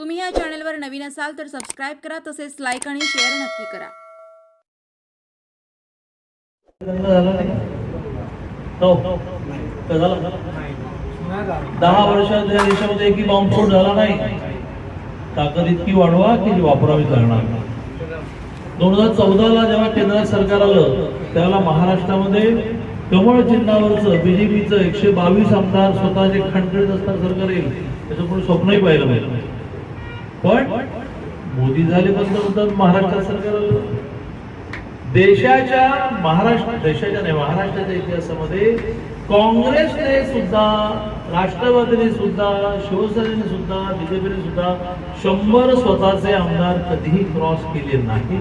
तुम्ही या चॅनलवर नवीन असाल तर सबस्क्राईब करा तसेच लाईक आणि शेअर नक्की करा. दहा वर्षात या देशामध्ये एकही बॉम्बस्फोट झाला नाही. ताकद इतकी वाढवा की वापरावी करणार. दोन हजार चौदाला जेव्हा केंद्रात सरकार आलं त्यावेळेला महाराष्ट्रामध्ये कमळ चिन्हावरचं बीजेपीचं एकशे बावीस आमदार स्वतःचे खणखणीत असताना सरकार येईल त्याचं कोणी स्वप्नही पाहिलं पाहिजे पण मोदी झाले पंतप्रधान महाराष्ट्रात सरकार देशाच्या महाराष्ट्र देशाच्या नाही महाराष्ट्राच्या इतिहासामध्ये काँग्रेसने सुद्धा राष्ट्रवादीने सुद्धा शिवसेनेने सुद्धा बीजेपीने सुद्धा शंभर स्वतःचे आमदार कधीही क्रॉस केले नाही.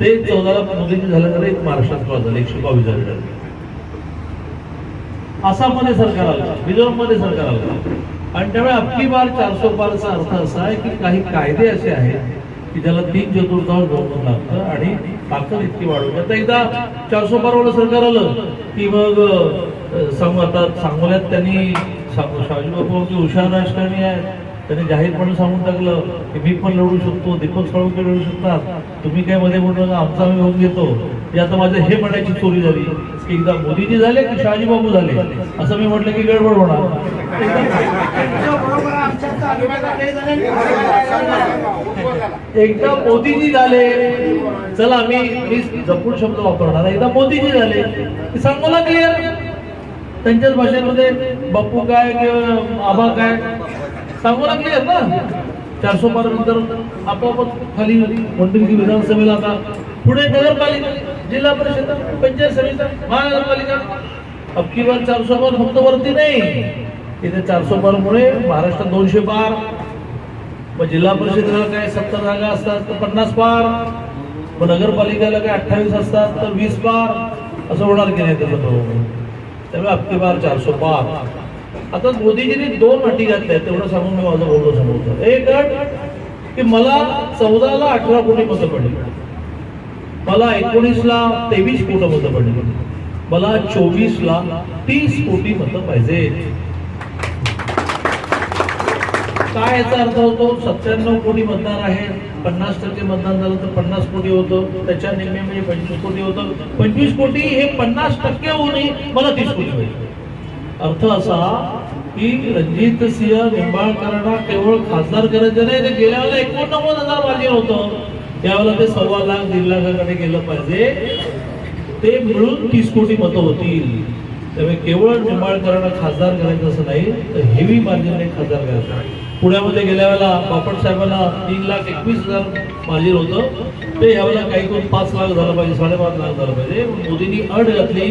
ते चौदाला मोदींनी झालं तर एक महाराष्ट्रात क्रॉस झालं एकशे बावीस झाले आसाममध्ये सरकार आलं मिझोराममध्ये सरकार आलं. आणि त्यामुळे बाल बार चारसो पारचा अर्थ असा आहे की काही कायदे असे आहेत की ज्याला तीन चतुर्थांश बहुमत लागतं आणि ताकद इतकी वाढवली आता एकदा चारसो पारवाला सरकार आलं की मग अं, सांगू आता सांगोल्यात त्यांनी सांगू शहाजीबाबू की हुशार राजकारणी आहेत. त्यांनी जाहीरपणे सांगून टाकलं की मी पण लढू शकतो दीपक साळुंके लढू शकतात. तुम्ही काय मध्ये म्हणू नका आमचा आम्ही होऊन घेतो. की आता माझं हे म्हणायची चोरी झाली की एकदा मोदीजी झाले की शहाजीबाबू झाले? असं मी म्हटलं की गडबड होणार. एकदा मोदीजी झाले चला मी मी जपून शब्द वापरणार. एकदा मोदीजी झाले की सांग मला क्लिअर त्यांच्याच भाषेमध्ये बप्पू काय किंवा आबा काय? सांगू लागले आहेत ना? चारशे बारा नंतर आपोआपच खाली मंडळी विधानसभेला आता पुढे नगरपालिका जिल्हा परिषद पंचायत समिती महानगरपालिका. अबकी बार चारशे बार फक्त वरती नाही. इथे चारशे बार मुळे महाराष्ट्रात दोनशे बार मग जिल्हा परिषदेला काय सत्तर जागा असतात तर पन्नास पार. मग नगरपालिकेला काय अठ्ठावीस असतात तर वीस पार. असं होणार की नाही त्याचं? बरोबर त्यामुळे अबकी बार चारशे पार. आता मोदीजीने दोन अटी घातल्या आहेत तेवढं सांगून मी माझं बोलणं समोरचं एक अट की मला चौदाला अठरा कोटी मतं पडली. मला एकोणीसला तेवीस कोटी मतं पडली. मला चोवीसला तीस कोटी मतं पाहिजे. काय याचा अर्थ होतो? सत्त्याण्णव कोटी मतदार आहे पन्नास टक्के मतदान झालं तर पन्नास कोटी होतं. त्याच्या निम्मे म्हणजे पंचवीस कोटी होतं. पंचवीस कोटी हे पन्नास टक्के होऊनही मला तीस कोटी पाहिजे अर्थ असा की रणजित सिंह निंबाळकरांना केवळ खासदार करायचं नाही ते गेल्या वेळेला एकोणनव्वद हजार मार्जिन होतं. त्यावेळेला ते सव्वा लाख दीड लाखाकडे गेलं पाहिजे. ते मिळून तीस कोटी मतं होतील. त्यामुळे केवळ निंबाळकरांना खासदार करायचं असं नाही तर हेवी मार्जिनने खासदार करायचं पुण्यामध्ये गेल्या वेळेला बापट साहेबांना तीन लाख एकवीस हजार मार्जिन होतं. ते यावेळेला काही करून पाच लाख झालं पाहिजे साडेपाच लाख झालं पाहिजे. मोदींनी अट घातली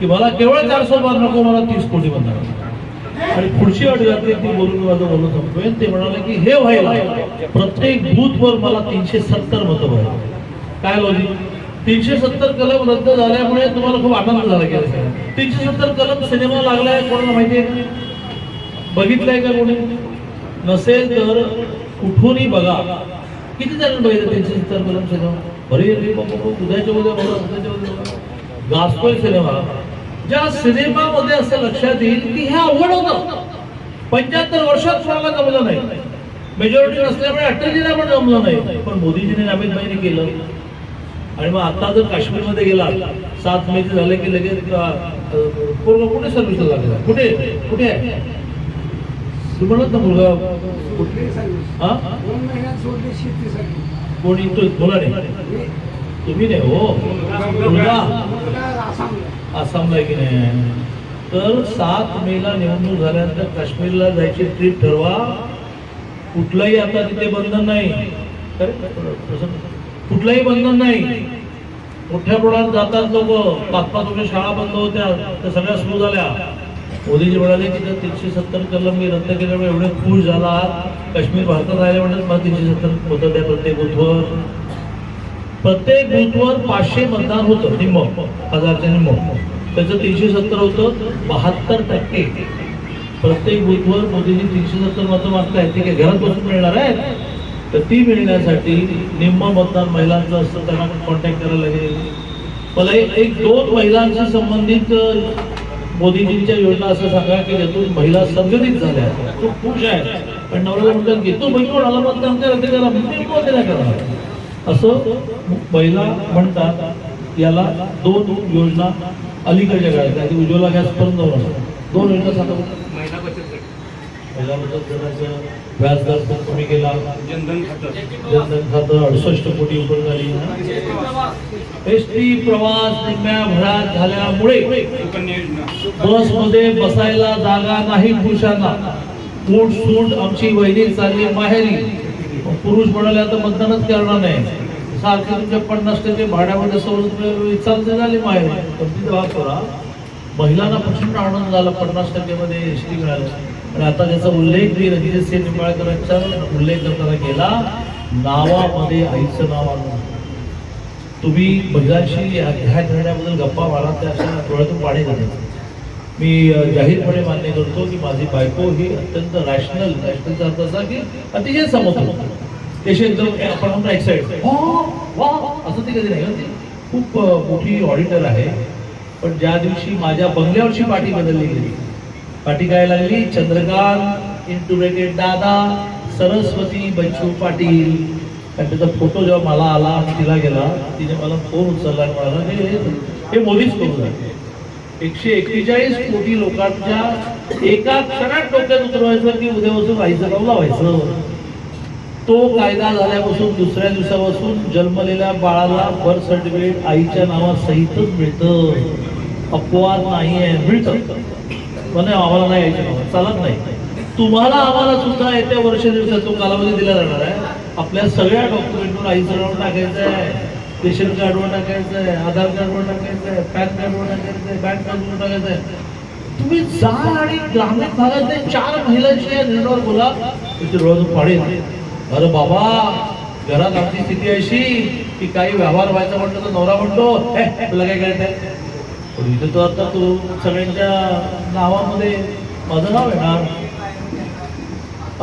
की मला केवळ चारशे बार नको मला तीस कोटी म्हणणार आणि पुढची अट ती बोलून माझं बोलत होतोय ते म्हणाले की हे व्हायला प्रत्येक बूथवर मला तीनशे सत्तर मतं व्हायला काय लॉजिक तीनशे सत्तर कलम रद्द झाल्यामुळे तुम्हाला खूप आनंद झाला की तीनशे सत्तर कलम सिनेमा लागलाय कोणाला माहितीये बघितलंय का कोणी? नसेल तर कुठूनही बघा. किती जण बघितलं तीनशे सत्तर कलम सिनेमा बरे रे बाबा, उद्याच्या उद्या बघा उद्याच्या उद्या बघा. गास्पल सिनेमा ज्या सिनेमामध्ये असं लक्षात येईल की हे आवड होतं. पंच्याहत्तर वर्षात कोणाला जमलं नाही. मेजॉरिटी नसल्यामुळे अटलजीला पण जमलं नाही. पण मोदीजीने अमित भाईने केलं. आणि मग आता जर काश्मीरमध्ये गेला सात मे झाले की लगेच पोरगा कुठे सर्व्हिसला लागला? कुठे? कुठे आहे? म्हणत ना मुलगा. कुठे हा? दोन महिन्यात सोडली शेती सगळी कोणी तो बोला नाही तुम्ही नाही हो. मुलगा आसामला आहे की नाही? तर सात मेला निवडणूक झाल्यानंतर काश्मीरला जायची ट्रिप ठरवा. कुठलंही आता तिथे बंधन नाही. कुठलंही बंधन नाही. मोठ्या प्रमाणात जातात लोक. पाच पाच वर्ष शाळा बंद होत्या. त्या सगळ्या सुरू झाल्या. मोदीजी म्हणाले की जर तीनशे सत्तर कलम मी रद्द केल्यामुळे एवढे खुश झाला काश्मीर भारतात राहिले म्हणतात मला तीनशे सत्तर होतं त्या प्रत्येक बुथवर. प्रत्येक बूथवर पाचशे मतदान होतं निम्म. हजारच्या निम्म. त्याचं तीनशे सत्तर होतं बहात्तर टक्के. प्रत्येक बूथवर मोदीजी तीनशे सत्तर मतं मागताय ते काय घरात बसून मिळणार आहेत. तर ती मिळण्यासाठी निम्म मतदान महिलांचं असतं त्यांना कॉन्टॅक्ट करायला लागेल. मला एक दोन महिलांशी संबंधित मोदीजींच्या योजना असं सांगा की ज्यातून महिला संघटित झाल्या. खूप खुश आहेत पण नवऱ्याला म्हणतात की तू बहिणीवर आला मतदान करा ते करा मी मध्ये असं महिला म्हणतात याला दोन योजना अलीकडच्या काळात आधी उज्ज्वला गॅस पर्यंत. दोन योजना सांगा. महिला बचत गट. पहिला बचत गटाचं व्याजदर खूप कमी केला. जनधन खातं. जनधन खातं अडुसष्ट कोटी रुपये झाली. एस टी प्रवास निम्म्या भरात झाल्यामुळे बसमध्ये बसायला जागा नाही पुरुषांना. मूठ सूट आमची वहिनी चालली माहेरी. पुरुष म्हणाले आता मतदानच करणार नाही. सारखे तुमच्या पन्नास टक्के भाड्यामध्ये सवलत चालते झाले माहेर. पण तिथे करा. महिलांना प्रचंड आनंद झाला पन्नास टक्केमध्ये एस टी मिळालं. आणि आता त्याचा उल्लेख मी रणजित सिंह निंबाळकरांचा उल्लेख करताना केला नावामध्ये आईचं नाव आणून तुम्ही महिलांशी ह्या ह्या गप्पा मारा त्या अशा डोळ्यातून पाणी घालायचं मी जाहीरपणे मान्य करतो की माझी बायको ही अत्यंत रॅशनल रॅशनलचा अर्थ असा की अतिशय समोर त्याशी एकदम आपण म्हणतो एक्साइट हो, वा असं ती कधी नाही ती. खूप मोठी ऑडिटर आहे. पण ज्या दिवशी माझ्या बंगल्यावरची पाठी बदलली गेली. पाठी काय लागली? चंद्रकांत इंटुरेटेड दादा सरस्वती बच्चू पाटील. आणि त्याचा फोटो जेव्हा मला आला आणि तिला गेला तिने मला फोन उचलला आणि म्हणाला हे मोदीच करू एकशे एक्केचाळीस कोटी लोकांच्या एका क्षणात डोक्यात उतरवायचं की उद्यापासून आईचं नाव लावायचं तो कायदा झाल्यापासून दुसऱ्या दिवसापासून जन्मलेल्या बाळाला बर्थ सर्टिफिकेट आईच्या नावासहितच मिळतं. अपवाद नाही आहे मिळतं. म्हणे आम्हाला नाही आईच्या नावा चालत नाही. तुम्हाला आम्हाला सुद्धा येत्या वर्ष दिवसात तो कालावधी दिला जाणार आहे. आपल्या सगळ्या डॉक्युमेंटवर आईचं नाव टाकायचं आहे. रेशन कार्डवर टाकायचं आहे आधार कार्डवर टाकायचं आहे पॅन कार्डवर टाकायचं आहे बँक कार्डवर टाकायचं आहे. तुम्ही जा आणि ग्रामीण भागातल्या चार महिलांच्या निर्णयावर बोला. त्याचे डोळ्यातून अरे बाबा घरात आमची स्थिती अशी की काही व्यवहार व्हायचा म्हटलं तर नवरा म्हणतो तुला काय करायचंय? पण इथे तो आता तो सगळ्यांच्या नावामध्ये माझं नाव येणार.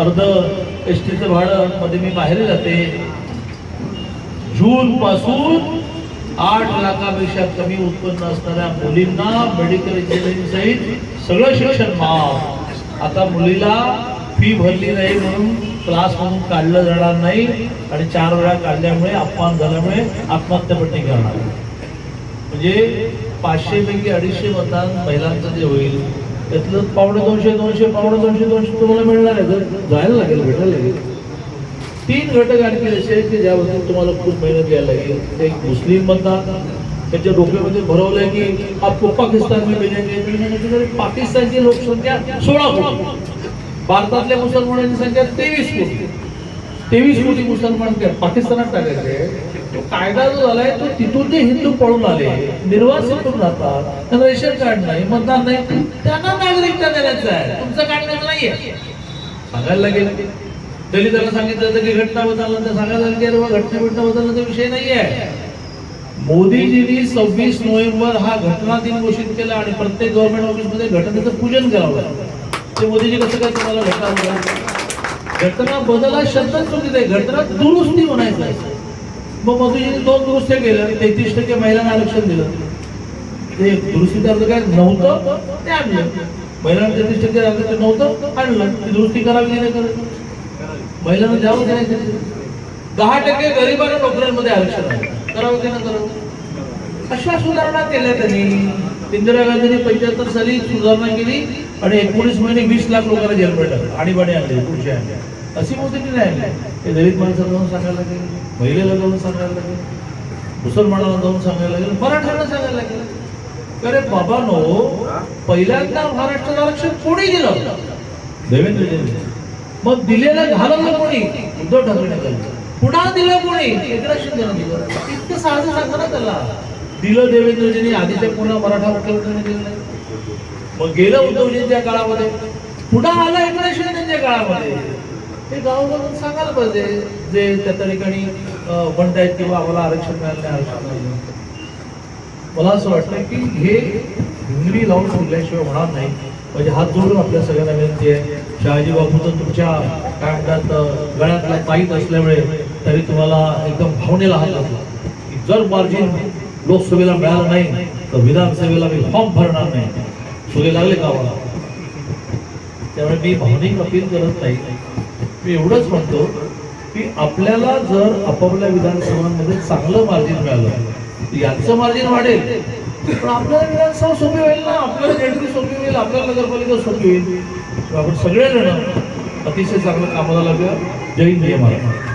अर्ध एस टीचं भाडं मध्ये मी बाहेर जाते. जून पासून आठ लाखापेक्षा कमी उत्पन्न असणाऱ्या मुलींना मेडिकल इंजिनिअरिंग सहित सगळं शिक्षण माफ. आता मुलीला फी भरली नाही म्हणून क्लास म्हणून काढलं जाणार नाही आणि चार वेळा काढल्यामुळे अपमान झाल्यामुळे आत्महत्या पण करणार. म्हणजे पाचशे पैकी अडीचशे मतदान महिलांचं जे होईल त्यातलं पावणे दोनशे दोनशे पावणे दोनशे दोनशे तुम्हाला मिळणार आहे. जर जायला लागेल भेटायला लागेल. तीन घटक आणखी असे आहेत की ज्याबद्दल तुम्हाला खूप मेहनत घ्यायला लागेल. एक मुस्लिम मतदान त्याच्या डोक्यामध्ये भरवलंय की आपको पाकिस्तान में पाकिस्तानची लोकसंख्या सोळा कोटी. भारतातल्या मुसलमानांची संख्या तेवीस कोटी. तेवीस कोटी मुसलमान काय पाकिस्तानात टाकायचे? तो कायदा जो झालाय तो तिथून जे हिंदू पळून आले. निर्वासित करून राहतात. त्यांना रेशन कार्ड नाही मतदान नाही. त्यांना नागरिकता देण्याचं आहे. तुमचं कार्ड नाहीये? सांगायला लागेल. दलितांना सांगितलं तर की घटना बदलला तर सांगायला लागेल की अरे घटना बिटना बदलण्याचा विषय नाहीये. मोदीजींनी सव्वीस नोव्हेंबर हा घटना दिन घोषित केला आणि प्रत्येक गव्हर्नमेंट ऑफिसमध्ये घटनेचं पूजन करावं. ते मोदीजी कसं काय तुम्हाला घटना बदला घटना बदला शब्दच चुकीचा आहे. घटना दुरुस्ती म्हणायचं मग मोदीजींनी दोन दुरुस्त्या केल्या तेहतीस टक्के महिलांना आरक्षण दिलं. ते दुरुस्तीचा अर्थ काय? नव्हतं ते आणलं. महिलांना तेहतीस टक्के आरक्षण नव्हतं आणलं. ती दुरुस्ती करावी की नाही करत महिलांना द्यावं की नाही दहा टक्के गरिबांना नोकऱ्यांमध्ये आरक्षण आहे. करावं की नाही करावं? अशा सुधारणा केल्या त्यांनी. इंदिरा गांधींनी पंच्याहत्तर साली सुधारणा केली आणि एकोणीस महिने वीस लाख लोकांना जेलमध्ये टाकलं आणि बडे आणले पुढचे आणले. अशी मोदींनी नाही आणली. ते दलित माणसाला जाऊन सांगायला लागेल. महिलेला जाऊन सांगायला लागेल. मुसलमानाला जाऊन सांगायला लागेल. मराठ्यांना सांगायला लागेल. अरे बाबानो पहिल्यांदा महाराष्ट्रात आरक्षण कोणी दिलं? देवेंद्रजींनी मग दिलेलं घालवलं कोणी? उद्धव ठाकरे घालवलं पुन्हा दिलं कोणी? एकनाथ शिंदेनं दिलं. इतकं साधं सांगा ना त्याला. दिलं देवेंद्रजींनी आधीच्या पुन्हा मराठा मुख्यमंत्र्यांनी दिलं नाही मग गेलं उद्धवजींच्या काळामध्ये. पुन्हा आलं एकनाथ शिंदेच्या काळामध्ये. हे गावाला सांगायला पाहिजे. जे त्या त्या ठिकाणी अं, म्हणतायत किंवा आम्हाला आरक्षण मिळालं नाही आरक्षण मिळालं मला असं वाटतं की हे हिंगरी लावून सोडल्याशिवाय होणार नाही. म्हणजे हात जोडून आपल्या सगळ्यांना विनंती आहे. शहाजी बापूचं तुमच्या काय म्हणतात गळ्यातला ताईत असल्यामुळे तरी तुम्हाला एकदम भावनेला हात लागला जर मार्जिन लोकसभेला मिळालं नाही तर विधानसभेला मी फॉर्म भरणार नाही. सुगे लागले गावाला त्यामुळे मी भावनिक अपील करत नाही. मी एवढंच म्हणतो की आपल्याला जर आपापल्या विधानसभांमध्ये चांगलं मार्जिन मिळालं यांचं मार्जिन वाढेल. पण आपल्याला विधानसभा सोपी होईल ना? आपल्याला सोपी होईल आपल्याला नगरपालिका सोपी होईल. आपण सगळेजण अतिशय चांगलं कामाला लागूया जय हिंद महाराज